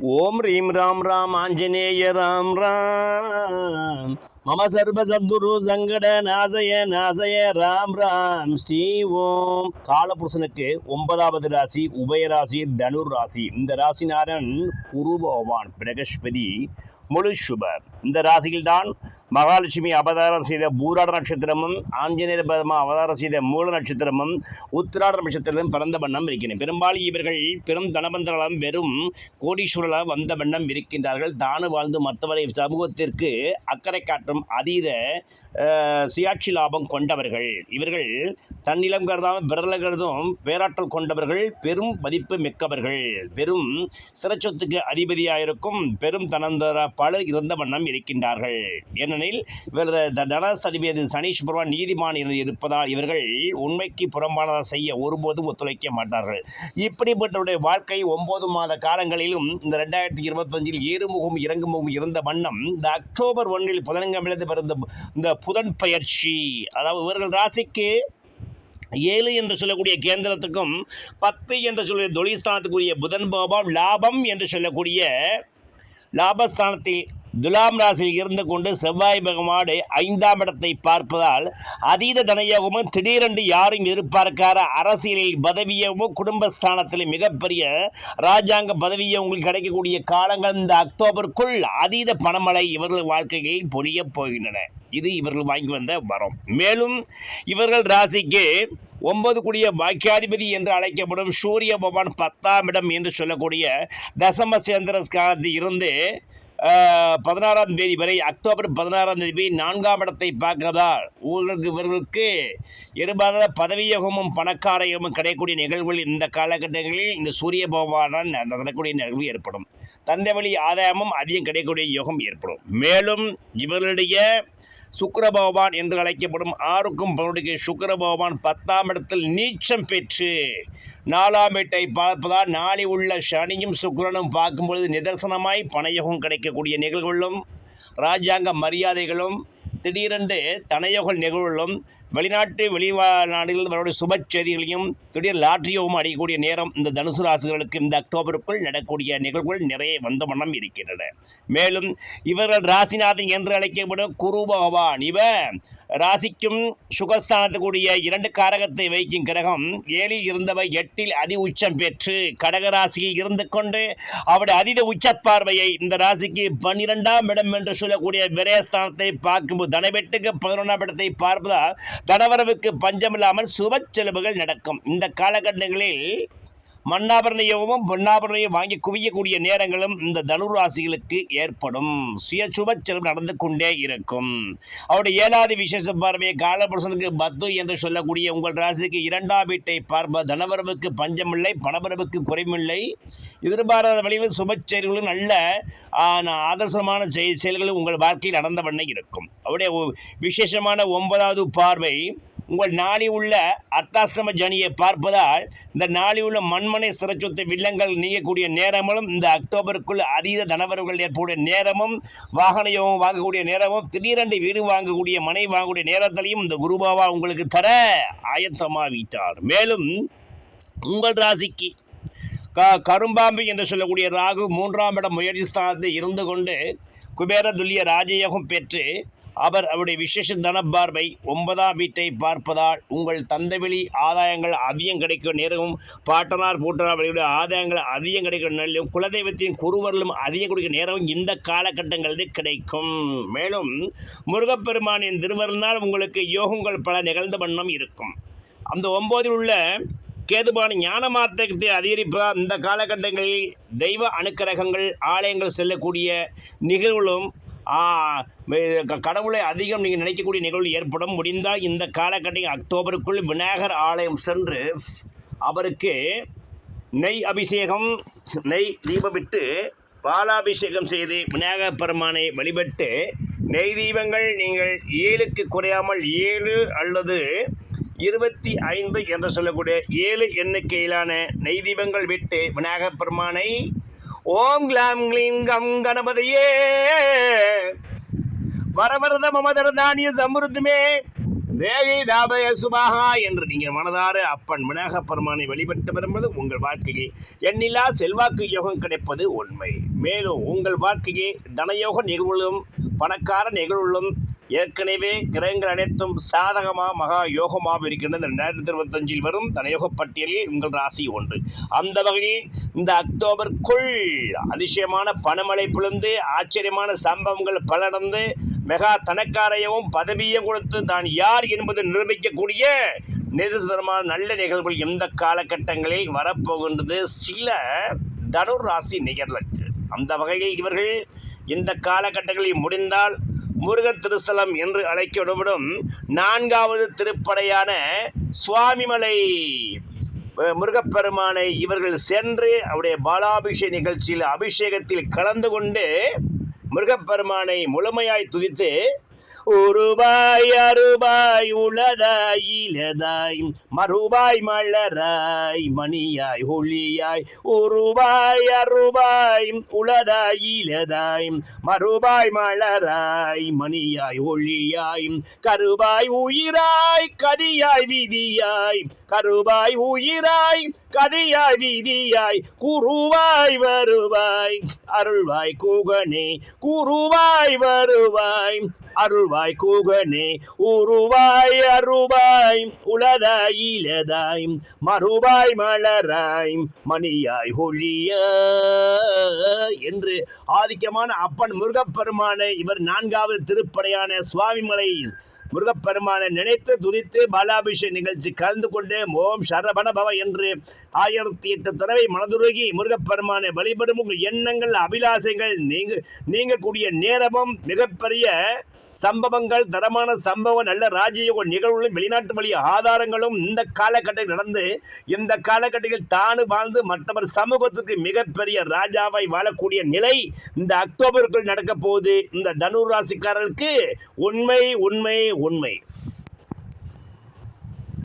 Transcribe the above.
ஓம் ரீம் ராம் ராம் ஆஞ்சநேய ராம் ராம். மம சர்வ சத்துரு சங்கட நாசய நாசய ராம் ராம் ஸ்ரீ ஓம் காலபுருஷனுக்கு ஒன்பதாவது ராசி உபயராசி தனுர் ராசி. இந்த ராசினாரன் குரு பகவான் பிரகஸ்பதி முழு சுபர். இந்த ராசியில்தான் மகாலட்சுமி அவதாரம் செய்த பூராட நட்சத்திரமும் ஆஞ்சநேயர் பதமா அவதாரம் செய்த மூல நட்சத்திரமும் உத்திராட நட்சத்திரமும் பிறந்த வண்ணம் இருக்கின்றன. பெரும்பாலும் இவர்கள் பெரும் தனபந்தரம் வெறும் கோடீஸ்வரலாம் வந்த வண்ணம் இருக்கின்றார்கள். தானு வாழ்ந்து மற்றவரை சமூகத்திற்கு அக்கறை காட்டும் அதீத சுயாட்சி லாபம் கொண்டவர்கள். இவர்கள் தன்னிலம் கருதாமல் பிறல கருதும் பேராற்றல் கொண்டவர்கள் பெரும் மதிப்பு மிக்கவர்கள். பெரும் சிறச்சொத்துக்கு அதிபதியாயிருக்கும் பெரும் தனந்தர பலர் இருந்த வண்ணம் இருக்கின்றார்கள். ஏனெனில் இவர் தனஸ் அதிபதி சனீஷ் பகவான் நீதிமான் இருப்பதால் இவர்கள் உண்மைக்கு புறம்பானதை செய்ய ஒருபோதும் ஒத்துழைக்க மாட்டார்கள். இப்படிப்பட்டவருடைய வாழ்க்கை ஒன்பது மாத காலங்களிலும் இந்த ரெண்டாயிரத்தி இருபத்தஞ்சில் ஏறுமுகம் இறங்குமுகம் இருந்த வண்ணம் இந்த அக்டோபர் ஒன்றில் புதனங்கம் எழுந்து பிறந்த இந்த புதன் பயிற்சி அதாவது இவர்கள் ராசிக்கு ஏழு என்று சொல்லக்கூடிய கேந்திரத்துக்கும் பத்து என்று சொல்லக்கூடிய தொழில்ஸ்தானத்துக்குரிய புதன் பாபம் லாபம் என்று சொல்லக்கூடிய லாபஸ்தானத்தில் துலாம் ராசியில் இருந்து கொண்டு செவ்வாய் பகவாடு ஐந்தாம் இடத்தை பார்ப்பதால் அதீத தனயோகமும் திடீரென்று யாரும் எதிர்பார்க்காத அரசியலில் பதவியமும் குடும்பஸ்தானத்தில் மிகப்பெரிய ராஜாங்க பதவியை உங்களுக்கு கிடைக்கக்கூடிய காலங்கள் இந்த அக்டோபருக்குள் அதீத பணமழை இவர்கள் வாழ்க்கையில் பொழியப் போகின்றன. இது இவர்கள் வாங்கி வந்த வரம். மேலும் இவர்கள் ராசிக்கு ஒன்பது கூடிய பாக்கியாதிபதி என்று அழைக்கப்படும் சூரிய பகவான் பத்தாம் இடம் என்று சொல்லக்கூடிய தசம சேந்திர ஸ்காலத்தில் இருந்து பதினாறாம் தேதி வரை அக்டோபர் பதினாறாம் தேதி வரை நான்காம் இடத்தை பார்க்கதால் உங்களுக்கு இவர்களுக்கு எதிர்பாராத பதவியோகமும் பணக்காரயமும் கிடைக்கக்கூடிய நிகழ்வுகள் இந்த காலகட்டங்களில் இந்த சூரிய பகவானால் நடக்கக்கூடிய நிகழ்வு ஏற்படும். தந்தை வழி ஆதாயமும் அதிகம் கிடைக்கக்கூடிய யோகம் ஏற்படும். மேலும் இவர்களுடைய சுக்கர பகவான் என்று அழைக்கப்படும் ஆறுக்கும் பவுனுடைய சுக்கர பகவான் பத்தாம் இடத்தில் நீச்சம் பெற்று நாலாம் வீட்டை பார்ப்பதால் நாளை உள்ள சனியும் சுக்கரனும் பார்க்கும்பொழுது நிதர்சனமாய் பணயோகம் கிடைக்கக்கூடிய நிகழ்வுகளும் ராஜாங்க மரியாதைகளும் திடீரென்று தனயோகல் நிகழ்வுகளும் வெளிநாட்டு வெளிவா நாடுகளில் வரக்கூடிய சுப செய்திகளையும் திடீர் லாட்டரியவும் அடையக்கூடிய நேரம் இந்த தனுசு ராசிகளுக்கு இந்த அக்டோபருக்குள் நடக்கக்கூடிய நிகழ்வுகள் நிறைய வந்த வண்ணம் இருக்கின்றன. மேலும் இவர்கள் ராசிநாதன் என்று அழைக்கப்படும் குரு பகவான் இவர் ராசிக்கும் சுகஸ்தானத்துக்குரிய இரண்டு காரகத்தை வைக்கும் கிரகம். ஏழில் இருந்தவை எட்டில் அதி உச்சம் பெற்று கடக ராசியில் இருந்து கொண்டு அவருடைய அதீத உச்ச பார்வையை இந்த ராசிக்கு பன்னிரெண்டாம் இடம் என்று சொல்லக்கூடிய விரயஸ்தானத்தை பார்க்கும்போது தனவெட்டுக்கு பதினொன்றாம் இடத்தை பார்ப்பதால் தனவரவுக்கு பஞ்சமில்லாமல் சுப செலவுகள் நடக்கும். இந்த காலகட்டங்களில் மண்ணாபரண யோகமும் பொன்னாபரணையும் வாங்கி குவியக்கூடிய நேரங்களும் இந்த தனுர் ராசிகளுக்கு ஏற்படும். சுய செலவு நடந்து கொண்டே இருக்கும். அவருடைய ஏழாவது விசேஷ பார்வையை காலபுருஷனுக்கு பத்து என்று சொல்லக்கூடிய உங்கள் ராசிக்கு இரண்டாம் வீட்டை பார்ப்ப தனவரவுக்கு பஞ்சமில்லை பணவரவுக்கு குறைமில்லை எதிர்பாராத வழியில் சுப செயல்களும் நல்ல ஆன, ஆதர்சமான செயல்களும் உங்கள் வாழ்க்கையில் நடந்த வண்ணம் இருக்கும். அவருடைய விசேஷமான ஒன்பதாவது பார்வை உங்கள் நாளி உள்ள அர்த்தாசிரம ஜனியை பார்ப்பதால் இந்த நாளி உள்ள மண்மனை சிறச்சொத்து வில்லங்கள் நீங்கக்கூடிய நேரமும் இந்த அக்டோபருக்குள் அதீத தனவர்கள் ஏற்படக்கூடிய நேரமும் வாகன யோகம் வாங்கக்கூடிய நேரமும் திடீரென்று வீடு வாங்கக்கூடிய மனை வாங்கக்கூடிய நேரத்திலையும் இந்த குருபாவா உங்களுக்கு தர ஆயத்தமாவிட்டார் மேலும் உங்கள் ராசிக்கு க கரும்பாம்பு என்று சொல்லக்கூடிய ராகு மூன்றாம் இடம் முயற்சி ஸ்தானத்தில் இருந்து கொண்டு குபேர துல்லிய ராஜயோகம் பெற்று அவர் அவருடைய விசேஷ தனப்பார்வை ஒன்பதாம் வீட்டை பார்ப்பதால் உங்கள் தந்தைவெளி ஆதாயங்கள் அதிகம் கிடைக்கும். நேரமும் பாட்டனார் பூட்டனார் வழியுடைய ஆதாயங்கள் அதிகம் கிடைக்கும். நேரம் குலதெய்வத்தின் குருவர்களும் அதிகம் கிடைக்கும். நேரமும் இந்த காலகட்டங்களில் கிடைக்கும். மேலும் முருகப்பெருமானின் திருவருளால் உங்களுக்கு யோகங்கள் பல நிகழ்ந்த வண்ணம் இருக்கும். அந்த ஒம்போதில் உள்ள கேதுபான ஞான மார்த்தகத்தை அதிகரிப்பதால் இந்த காலகட்டங்களில் தெய்வ அனுக்கிரகங்கள் ஆலயங்கள் செல்லக்கூடிய நிகழ்வுகளும் கடவுளை அதிகம் நீங்கள் நினைக்கக்கூடிய நிகழ்வு ஏற்படும். முடிந்தால் இந்த காலகட்டம் அக்டோபருக்குள் விநாயகர் ஆலயம் சென்று அவருக்கு நெய் அபிஷேகம் நெய் தீபமிட்டு பாலாபிஷேகம் செய்து விநாயகர் பெருமானை வழிபட்டு நெய் தீபங்கள் நீங்கள் ஏழுக்கு குறையாமல் ஏழு அல்லது இருபத்தி ஐந்து என்று சொல்லக்கூடிய ஏழு எண்ணிக்கையிலான நெய் தீபங்கள் விட்டு விநாயகர் பெருமானை ஓம் கிளாம் க்ளீம் கம் கணபதியே. வரவரத மமதர தானிய சமிருத்துமே. தாபய சுபாகா என்று நீங்கள் மனதார அப்பன் விநாயக பெருமானை வழிபட்டு வரும்போது உங்கள் வாழ்க்கையை எண்ணிலா செல்வாக்கு யோகம் கிடைப்பது உண்மை. மேலும் உங்கள் வாழ்க்கையை தனயோக நிகழ்வுகளும் பணக்கார நிகழ்வுகளும் ஏற்கனவே கிரகங்கள் அனைத்தும் சாதகமாக மகா யோகமாக இருக்கின்றது ரெண்டாயிரத்தி இருபத்தஞ்சில் வரும் தனயோக பட்டியலில் உங்கள் ராசி ஒன்று. அந்த வகையில் இந்த அக்டோபருக்குள் அதிசயமான பணமழை புழுந்து ஆச்சரியமான சம்பவங்கள் பல நடந்து மெகா தனக்காரையவும் பதவியும் கொடுத்து தான் யார் என்பது நிரூபிக்கக்கூடிய நிதர்சனமான நல்ல நிகழ்வுகள் எந்த காலகட்டங்களில் வரப்போகின்றது. சில தனுர் ராசி நிகழ்வுக்கு அந்த வகையில் இவர்கள் இந்த காலகட்டங்களில் முடிந்தால் முருகர் திருஸ்தலம் என்று அழைக்கப்படும் நான்காவது திருப்படையான சுவாமிமலை. முருகப்பெருமானை இவர்கள் சென்று அவருடைய பாலாபிஷேக நிகழ்ச்சியில் அபிஷேகத்தில் கலந்து கொண்டு முருகப்பெருமானை முழுமையாய் துதித்து உருபாய் அருபாய் உளதாய் இலதாய் மறுபாய் மலராய் மணியாய் ஒளியாய். உருவாய் அருபாய் உளதாய் இலதாய் மறுபாய் மலராய் மணியாய் ஒளியாய். கருபாய் உயிராய் கதியாய் விதியாய். கருபாய் உயிராய் கதியாய் வீதியாய் குருவாய் வருவாய். அருள்வாய் கூகனே குருவாய் வருவாய். அருள்வாய் கூகனே உருவாய் அருவாய். உளதாய் இலதாய் மறுவாய் மலராய். மணியாய் ஒழிய என்று ஆதிக்கமான அப்பன் முருகப்பெருமானை இவர் நான்காவது திருப்படையான சுவாமிமலை முருகப்பெருமானை நினைத்து துதித்து பாலாபிஷேக நிகழ்ச்சி கலந்து கொண்டு ஓம் சரபணபவ என்று ஆயிரத்தி எட்டு தடவை மனதுருகி முருகப்பெருமானை வழிபடும் உங்கள் எண்ணங்கள் அபிலாசைகள் நீங்க நீங்கக்கூடிய நேரமும் மிகப்பெரிய சம்பவங்கள் தரமான சம்பவம் நல்ல ராஜயோக நிகழ்வுகளும் வெளிநாட்டு வழி ஆதாரங்களும் இந்த காலகட்டத்தில் நடந்து இந்த காலகட்டத்தில் தானு வாழ்ந்து மற்றவர் சமூகத்திற்கு மிகப்பெரிய ராஜாவாய் வாழக்கூடிய நிலை இந்த அக்டோபருக்குள் நடக்க போகுது. இந்த தனுர் உண்மை உண்மை உண்மை.